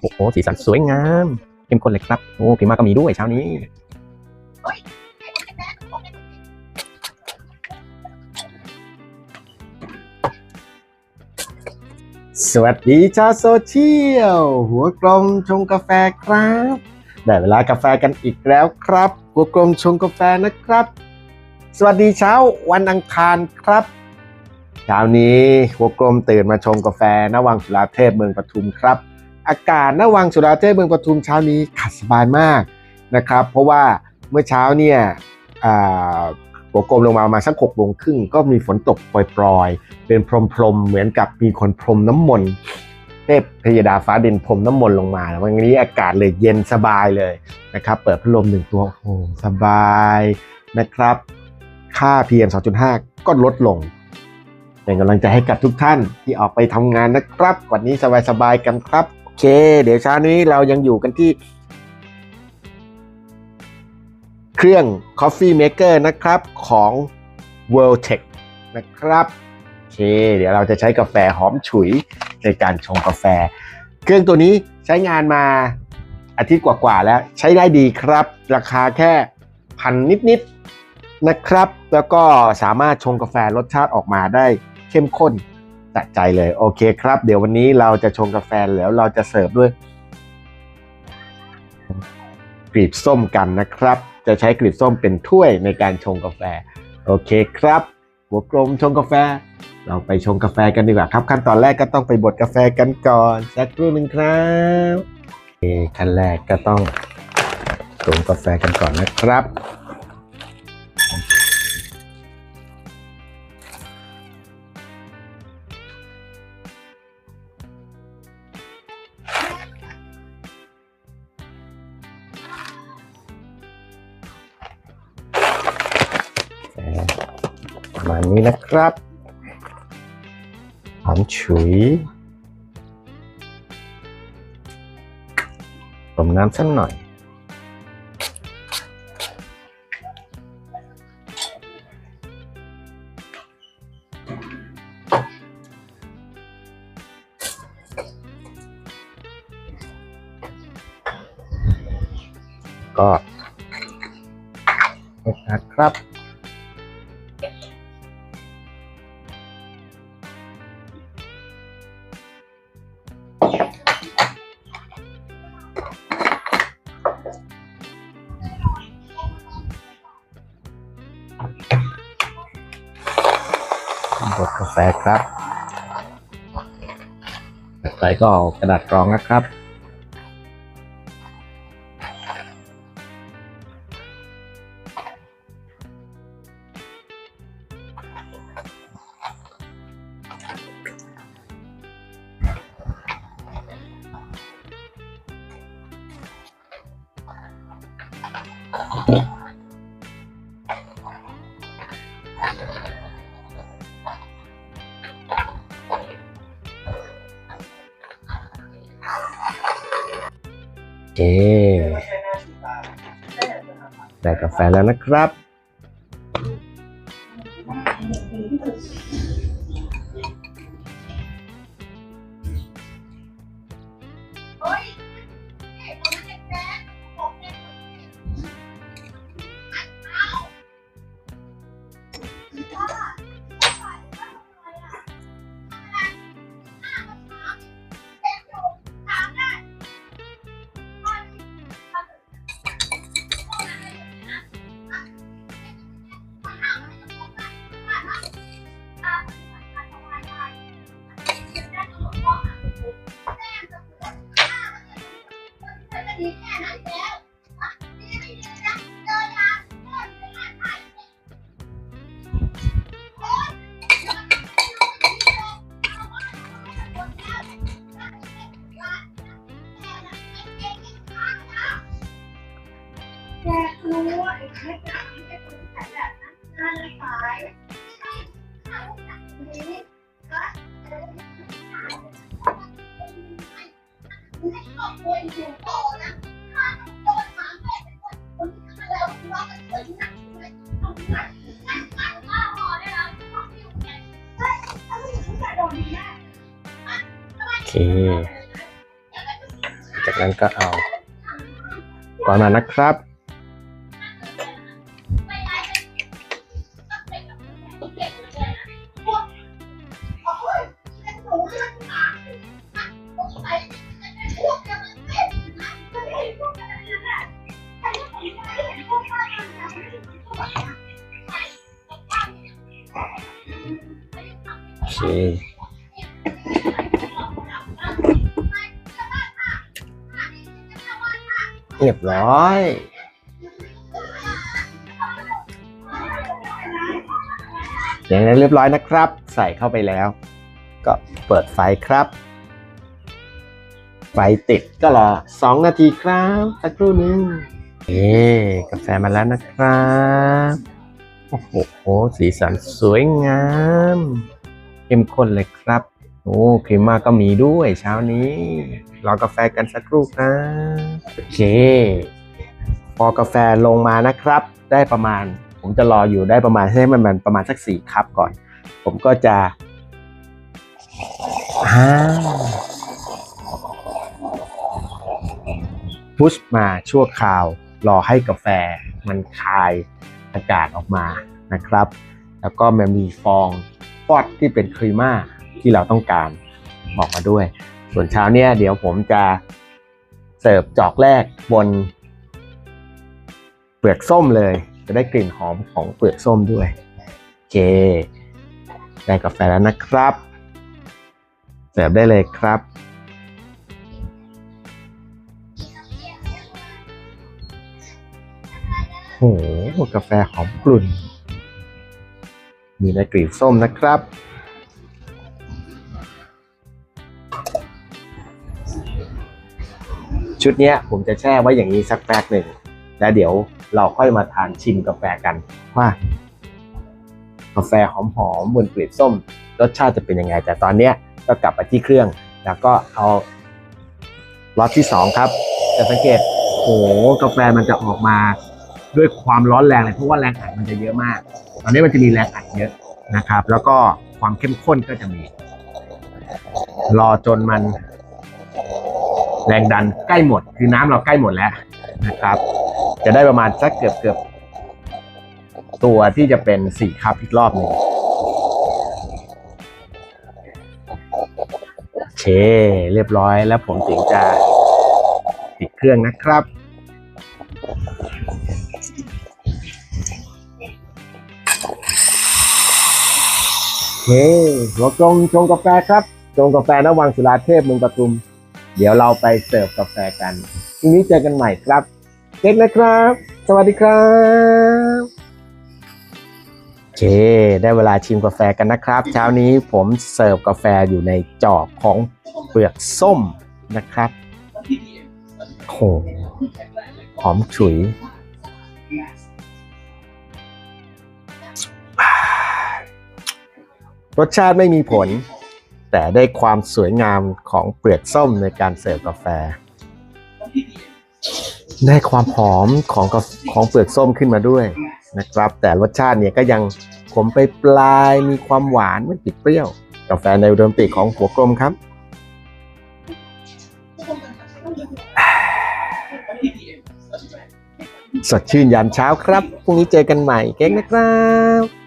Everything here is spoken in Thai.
โอ้โหสีสันสวยงามเข้มข้นเลยครับ โอ้พิมาก็มีด้วยเช้านี้สวัสดีชาวโซเชียล หัวกลมชงกาแฟครับได้เวลากาแฟกันอีกแล้วครับ หัวกลมชงกาแฟนะครับ สวัสดีเช้าวันอังคารครับเช้านี้หัวกลมตื่นมาชงกาแฟณวังสุราเทพเมืองปทุมครับ อากาศณวังสุราเทพเมืองปทุมเช้านี้ขัดสบายมากนะครับ เพราะว่าเมื่อเช้าเนี่ยหัวกลมลงมาประมาณสักหกโมงครึ่งก็มีฝนตกปล่อยๆ เป็นพรมๆ เหมือนกับมีคนพรมน้ำมนต์เทพพยดาฟ้าดินพรมน้ำมนต์ลงมาวันนี้อากาศเลยเย็นสบายเลยนะครับ เปิดพัดลมหนึ่งตัวโอ้โหสบายนะครับ ค่า PM 2.5 ก็ลดลงเป็นกำลังใจให้กับทุกท่านที่ออกไปทำงานนะครับ วันนี้สบายๆกันครับ เค เดี๋ยวเช้านี้เรายังอยู่กันที่ เครื่อง Coffee Maker นะครับของ World Tech นะครับโอเค เดี๋ยวเราจะใช้กาแฟหอมฉุยในการชงกาแฟ เครื่องตัวนี้ใช้งานมาอาทิตย์กว่าๆแล้วใช้ได้ดีครับ ราคาแค่พันนิดๆนะครับ แล้วก็สามารถชงกาแฟรสชาติออกมาได้เข้มข้น สะใจเลยโอเคครับ เดี๋ยววันนี้เราจะชงกาแฟแล้วเราจะเสิร์ฟด้วยกลีบส้มกันนะครับ จะใช้กลีบส้มเป็นถ้วยในการชงกาแฟ โอเคครับ หัวกลมชงกาแฟ เราไปชงกาแฟกันดีกว่าครับ ขั้นตอนแรกก็ต้องไปบดกาแฟกันก่อนสักครู่หนึ่งครับโอเคขั้นแรกก็ต้องชงกาแฟกันก่อนนะครับ ประมาณนี้นะครับหอมฉุยต้มน้ำสักหน่อย ก็นะครับ ดกาแฟครับต่อไปก็เอากระดาษกรองนะครับโอ เคได้กาแฟแล้วนะครับ รู้ว่าไอ้แค่ไหนจะถึงแต่แบบนั้นน่าจะตายนี้ก็ไม่ชอบคนอยู่ต่อนะถ้าโดนมาแม่เป็นคนคนที่แล้วว่ามันเคยหนักเลยทำหนักหนักหนักมากพอได้แล้วชอบอยู่แกเฮ้ยถ้าไม่ถึงจะโดนดีแน่โอเค จากนั้นก็เอาก่อนมานะครับ โอเคเรียบร้อย อย่างนั้นเรียบร้อยนะครับ ใส่เข้าไปแล้ว ก็เปิดไฟครับ ไฟติดก็รอ 2 นาทีครับสักครู่หนึง เอ๊กาแฟมาแล้วนะครับ โอ้โห สีสันสวยงาม เข้มข้นเลยครับ โอ้ครีมมาก็มีด้วยเช้านี้ รอกาแฟกันสักครู่ครับ โอเค พอกาแฟลงมานะครับ ได้ประมาณ ผมจะรออยู่ได้ประมาณให้มันประมาณสักสี่คัพก่อน ผมก็จะอ่าพุชมาชั่วคราว รอให้กาแฟมันคายอากาศออกมานะครับ แล้วก็มันมีฟองฟอดที่เป็นครีม่าที่เราต้องการออกมาด้วย ส่วนเช้าเนี่ยเดี๋ยวผมจะเสิร์ฟจอกแรกบน เปลือกส้มเลย จะได้กลิ่นหอมของเปลือกส้มด้วยโอเคได้กาแฟแล้วนะครับ เสิร์ฟได้เลยครับ หกาแฟหอมกลุ่น มีในกลิ่นส้มนะครับ ชุดเนี้ยผมจะแช่ไว้อย่างนี้สักแป๊บหนึ่ง แล้วเดี๋ยวเราค่อยมาทานชิมกาแฟกันว่ากาแฟหอมๆบนกลีบส้ม รสชาติจะเป็นยังไง แต่ตอนนี้ก็กลับไปที่เครื่อง แล้วก็เอาล็อตที่สองครับ จะสังเกตโอ้โหกาแฟมันจะออกมา ด้วยความร้อนแรงเลยเพราะว่าแรงอัดมันจะเยอะมาก ตอนนี้มันจะมีแรงอัดเยอะนะครับ แล้วก็ความเข้มข้นก็จะมี รอจนมัน แรงดันใกล้หมด คือน้ำเราใกล้หมดแล้วนะครับ จะได้ประมาณสักเกือบเกือบตัวที่จะเป็นสี่คัพอีกรอบหนึ่งโอเคเรียบร้อยแล้วผมถึงจะติดเครื่องนะครับ เคหัวกลมชงกาแฟครับชงกาแฟนวังสุราเทพเมืองปทุม เดี๋ยวเราไปเสิร์ฟกาแฟกันพรุ่งนี้เจอกันใหม่ครับเจ๊กนะครับ สวัสดีครับโอเค ได้เวลาชิมกาแฟกันนะครับ เช้านี้ผมเสิร์ฟกาแฟอยู่ในจอกของเปลือกส้มนะครับโหหอมฉุย รสชาติไม่มีผล แต่ได้ความสวยงามของเปลือกส้มในการเสิร์ฟกาแฟ ได้ความหอมของของเปลือกส้มขึ้นมาด้วยนะครับ แต่รสชาติเนี่ยก็ยังขมไปปลายมีความหวานไม่ติดเปรี้ยว กาแฟในอุดมติของหัวกลมครับสดชื่นยามเช้าครับ พรุ่งนี้เจอกันใหม่เก๊กนะครับ